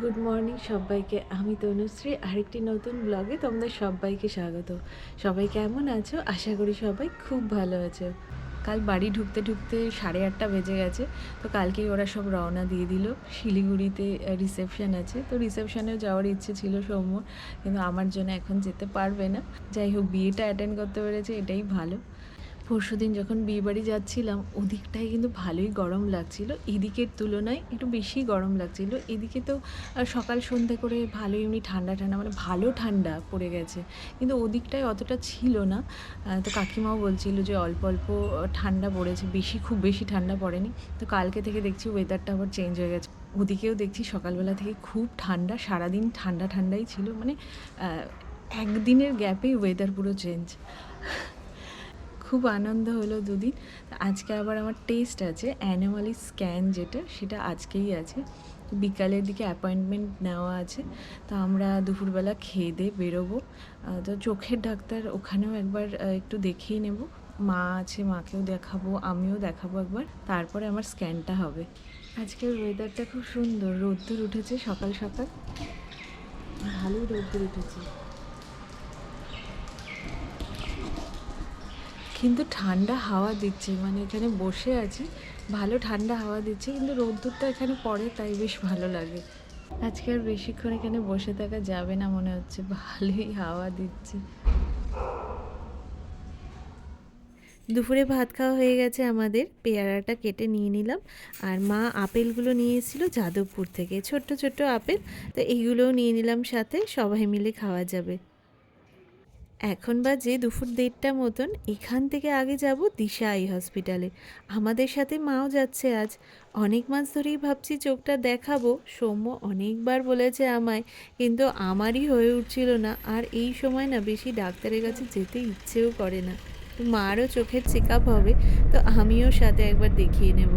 Good morning সবাইকে, আমি তনুশ্রী। আরেকটি নতুন ব্লগে তোমাদের সবাইকে স্বাগত। সবাই কেমন আছো? আশা করি সবাই খুব ভালো আছো। কাল বাড়ি ঢুকতে ঢুকতে সাড়ে আটটা বেজে গেছে, তো কালকেই ওরা সব রওনা দিয়ে দিল। শিলিগুড়িতে রিসেপশন আছে। তো রিসেপশানেও যাওয়ার ইচ্ছে ছিল সৌম্য কিন্তু আমার জন্য এখন যেতে পারবে না। যাই হোক, বিয়েটা অ্যাটেন্ড করতে পেরেছে, এটাই ভালো। পরশু দিন যখন বিয়ে বাড়ি যাচ্ছিলাম, ওদিকটায় কিন্তু ভালোই গরম লাগছিল। এদিকের তুলনায় একটু বেশি গরম লাগছিল। এদিকে তো সকাল সন্ধে করে ভালোই এমনি ঠান্ডা ঠান্ডা মানে ভালো ঠান্ডা পড়ে গেছে। কিন্তু ওদিকটায় অতটা ছিল না। তো কাকিমাও বলছিল যে অল্প অল্প ঠান্ডা পড়েছে। বেশি, খুব বেশি ঠান্ডা পড়েনি। তো কালকে থেকে দেখছি ওয়েদারটা আবার চেঞ্জ হয়ে গেছে। ওদিকেও দেখছি সকালবেলা থেকে খুব ঠান্ডা, সারাদিন ঠান্ডা ঠান্ডাই ছিল। মানে একদিনের গ্যাপেই ওয়েদার পুরো চেঞ্জ খুব আনন্দ হলো দুদিন। আজকে আবার আমার টেস্ট আছে অ্যানিমালি স্ক্যান যেটা, সেটা আজকেই আছে। বিকালের দিকে অ্যাপয়েন্টমেন্ট নেওয়া আছে। তো আমরা দুপুরবেলা খেয়ে দিয়ে বেরোবো। তো চোখের ডাক্তার ওখানেও একবার একটু দেখিয়ে নেব। মা আছে, মাকেও দেখাবো, আমিও দেখাবো একবার। তারপরে আমার স্ক্যানটা হবে। আজকের ওয়েদারটা খুব সুন্দর। রোদ্দুর উঠেছে সকাল সকাল। ভালোই রোদ্দুর উঠেছে। কিন্তু ঠান্ডা হাওয়া দিচ্ছে মানে এখানে বসে আছি, ভালো ঠান্ডা হাওয়া দিচ্ছে, কিন্তু রোদ্দুরটা এখানে পড়ে তাই বেশ ভালো লাগে। আজকে আর বেশিক্ষণ এখানে বসে থাকা যাবে না মনে হচ্ছে, ভালোই হাওয়া দিচ্ছে। দুপুরে ভাত খাওয়া হয়ে গেছে আমাদের, পেয়ারাটা কেটে নিয়ে নিলাম, আর মা আপেলগুলো নিয়ে এসেছিল যাদবপুর থেকে, ছোট্ট ছোট্ট আপেল, তো এইগুলোও নিয়ে নিলাম সাথে, সবাই মিলে খাওয়া যাবে। এখন বাজে দুপুর দেড়টা মতন, এখান থেকে আগে যাব দিশা আই হসপিটালে। আমাদের সাথে মাও যাচ্ছে আজ। অনেক মাস ধরেই ভাবছি চোখটা দেখাবো, সৌম্য অনেকবার বলেছে আমায়, কিন্তু আমারই হয়ে উঠছিল না। আর এই সময় না বেশি ডাক্তারের কাছে যেতে ইচ্ছেও করে না। মারও চোখের চেক হবে, তো আমিও সাথে একবার দেখিয়ে নেব।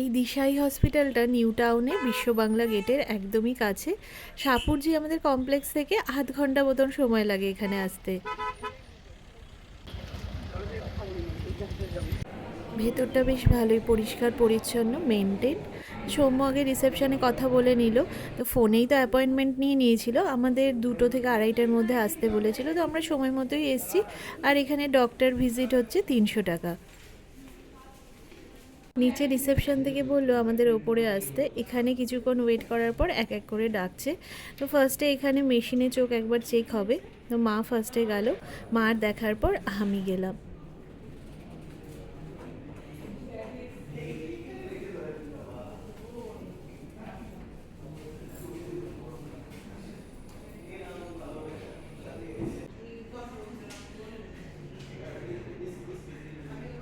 এই দিশাই হসপিটালটা নিউ টাউনে, বিশ্ব বাংলা গেটের একদমই কাছে। সাপুরজি আমাদের কমপ্লেক্স থেকে আধ ঘণ্টা মতন সময় লাগে এখানে আসতে। ভেতরটা বেশ ভালোই পরিষ্কার, পরিচ্ছন্ন মেনটেন সৌম্য আগে রিসেপশনে কথা বলে নিল, তো ফোনেই তো অ্যাপয়েন্টমেন্ট নিয়ে নিয়েছিল। আমাদের দুটো থেকে আড়াইটার মধ্যে আসতে বলেছিল, তো আমরা সময় মতোই এসেছি। আর এখানে ডক্টর ভিজিট হচ্ছে তিনশো টাকা। নিচে রিসেপশন থেকে বলল আমাদের ওপরে আসতে। এখানে কিছুক্ষণ ওয়েট করার পর এক এক করে ডাকছে। তো ফার্স্টে এখানে মেশিনে চোখ একবার চেক হবে। তো মা ফার্স্টে গেল। মার দেখার পর আমি গেলাম।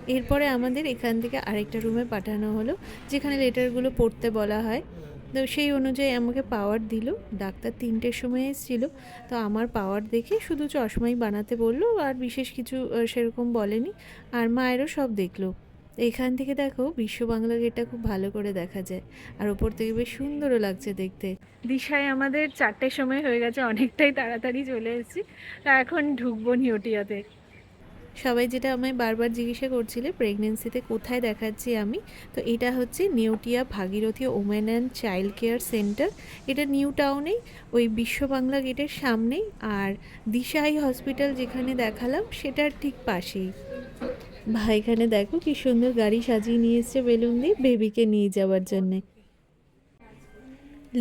এরপরে আমাদের এখান থেকে আরেকটা রুমে পাঠানো হলো, যেখানে লেটারগুলো পড়তে বলা হয়। তো সেই অনুযায়ী আমাকে পাওয়ার দিল, ডাক্তার তিনটের সময় এসেছিল। তো আমার পাওয়ার দেখে শুধু চশমাই বানাতে বলল, আর বিশেষ কিছু সেরকম বলেনি। আর মায়েরও সব দেখল। এখান থেকে দেখো, বিশ্ব বাংলা গেটটা খুব ভালো করে দেখা যায়। আর ওপর থেকে বেশ সুন্দরও লাগছে দেখতে। দিশায় আমাদের চারটের সময় হয়ে গেছে, অনেকটাই তাড়াতাড়ি চলে এসেছি। তা এখন ঢুকবো নিউটিয়াতে। সবাই যেটা আমায় বারবার জিজ্ঞাসা করছিলে প্রেগনেন্সিতে কোথায় দেখাচ্ছি আমি? তো এটা হচ্ছে Neotia Bhagirathi women and child care centre এটা নিউ টাউনেই ওই বিশ্ব বাংলা গেটের সামনেই। আর দিশাই হসপিটাল যেখানে দেখালাম, সেটার ঠিক পাশেই। ভাই এখানে দেখো কি সুন্দর গাড়ি সাজিয়ে নিয়ে এসছে বেলুন দিয়ে বেবিকে নিয়ে যাওয়ার জন্যে।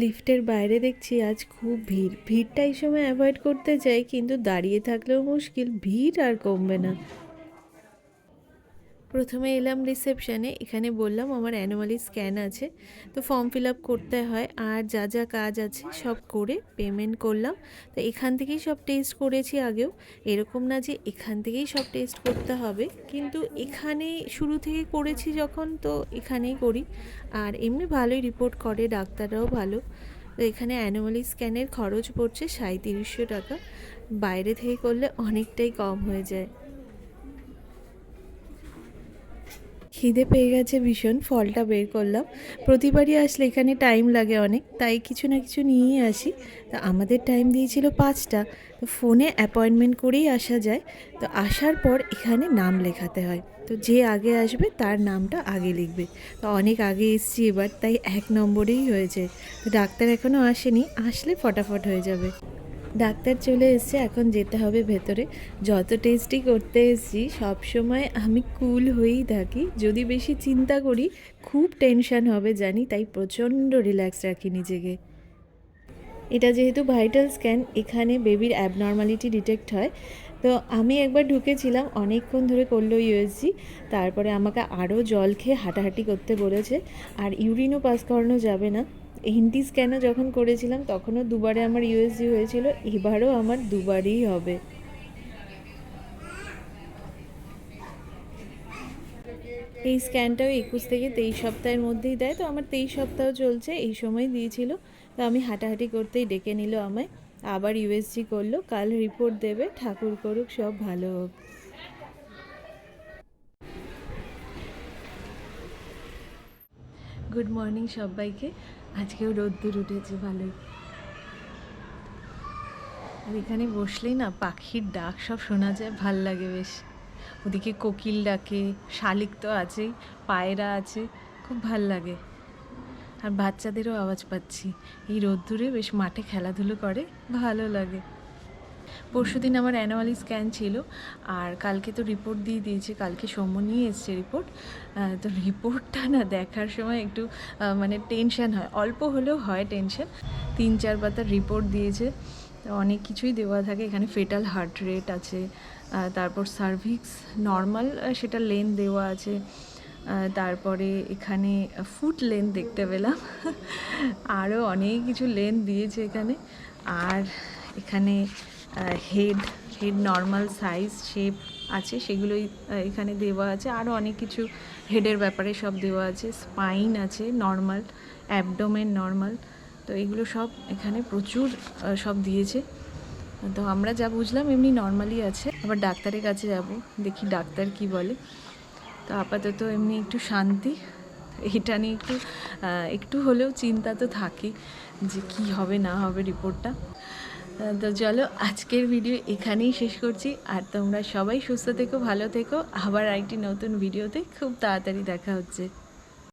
লিফটের বাইরে দেখছি আজ খুব ভিড়। ভিড়টা এই সময় অ্যাভয়েড করতে চাই, কিন্তু দাঁড়িয়ে থাকলেও মুশকিল। ভিড় আর কমবে না। প্রথমে এলাম রিসেপশানে, এখানে বললাম আমার অ্যানুয়ালি স্ক্যান আছে, তো ফর্ম ফিল আপ করতে হয় আর যা যা কাজ আছে সব করে পেমেন্ট করলাম। তো এখান থেকেই সব টেস্ট করেছি আগেও, এরকম না যে এখান থেকেই সব টেস্ট করতে হবে, কিন্তু এখানে শুরু থেকে করেছি যখন, তো এখানেই করি। আর এমনি ভালোই রিপোর্ট করে, ডাক্তাররাও ভালো। তো এখানে অ্যানুয়ালি স্ক্যানের খরচ পড়ছে সাঁত্রিশশো টাকা, বাইরে থেকে করলে অনেকটাই কম হয়ে যায়। খিদে পেয়ে গেছে ভীষণ, ফলটা বের করলাম। প্রতিবারই আসলে এখানে টাইম লাগে অনেক, তাই কিছু না কিছু নিয়েই আসি। তো আমাদের টাইম দিয়েছিল পাঁচটা, তো ফোনে অ্যাপয়েন্টমেন্ট করেই আসা যায়। তো আসার পর এখানে নাম লেখাতে হয়। তো যে আগে আসবে তার নামটা আগে লিখবে। তো অনেক আগে এসছি এবার, তাই এক নম্বরেই হয়েছে। ডাক্তার এখনও আসেনি, আসলে ফটাফট হয়ে যাবে। ডাক্তার চলে এসছে, এখন যেতে হবে ভেতরে। যত টেস্টই করতে এসছি, সবসময় আমি কুল হয়েই থাকি। যদি বেশি চিন্তা করি, খুব টেনশন হবে, জানি, তাই প্রচণ্ড রিল্যাক্স রাখি নিজেকে। এটা যেহেতু ভাইটাল স্ক্যান এখানে বেবির অ্যাবনর্মালিটি ডিটেক্ট হয়। তো আমি একবার ঢুকেছিলাম, অনেকক্ষণ ধরে করল ইউএসজি তারপরে আমাকে আরও জল খেয়ে হাঁটাহাঁটি করতে বলেছে। আর ইউরিনও পাস করানো যাবে না। হিন্টি স্ক্যানও যখন করেছিলাম, তখনও দুবারে আমার ইউএসজি হয়েছিল, এবারও আমার দুবারই হবে। এই স্ক্যানটাও একুশ থেকে তেইশ সপ্তাহের মধ্যেই দেয়, তো আমার তেইশ সপ্তাহ চলছে, এই সময় দিয়েছিল। তো আমি হাঁটাহাঁটি করতেই ডেকে নিল আমায়, আবার ইউএসজি করল, কাল রিপোর্ট দেবে, ঠাকুর করুক, সব ভালো হোক। গুড মর্নিং সবাইকে। আজকেও রোদ্দুর উঠেছে, ভালোই। আর এখানে বসলেই না পাখির ডাক সব শোনা যায়, ভালো লাগে বেশ। ওদিকে কোকিল ডাকে, শালিক তো আছেই, পায়রা আছে, খুব ভালো লাগে। আর বাচ্চাদেরও আওয়াজ পাচ্ছি। এই রোদ্দুরে বেশ মাঠে খেলাধুলো করে, ভালো লাগে। পরশুদিন আমার অ্যানুয়ালি স্ক্যান ছিল, আর কালকে তো রিপোর্ট দিয়ে দিয়েছে, কালকে সৌম্য নিয়ে এসছে রিপোর্ট তো রিপোর্টটা না দেখার সময় একটু মানে টেনশন হয়, অল্প হলেও হয় টেনশন তিন চার পাতার রিপোর্ট দিয়েছে অনেক কিছুই দেওয়া থাকে, এখানে ফেটাল হার্ট রেট আছে তারপর সার্ভিক্স নর্মাল সেটা লেন দেওয়া আছে তারপরে এখানে ফুট লেন দেখতে পেলাম আরও অনেক কিছু লেন দিয়েছে এখানে, আর এখানে head head normal size shape আছে, সেগুলোই এখানে দেওয়া আছে। আরও অনেক কিছু হেডের ব্যাপারে সব দেওয়া আছে। স্পাইন আছে নর্মাল অ্যাবডোমেন নর্মাল তো এগুলো সব এখানে প্রচুর সব দিয়েছে। তো আমরা যা বুঝলাম এমনি নর্মালি আছে। আবার ডাক্তারের কাছে যাব, দেখি ডাক্তার কি বলে। তো আপাতত এমনি একটু শান্তি। এটা নিয়ে একটু একটু হলেও চিন্তা তো থাকি যে কি হবে, না হবে রিপোর্টটা। তো চলো, আজকের ভিডিও এখানেই শেষ করছি। আর তোমরা সবাই সুস্থ থেকো, ভালো থেকো। আবার আরেকটি নতুন ভিডিওতে খুব তাড়াতাড়ি দেখা হচ্ছে।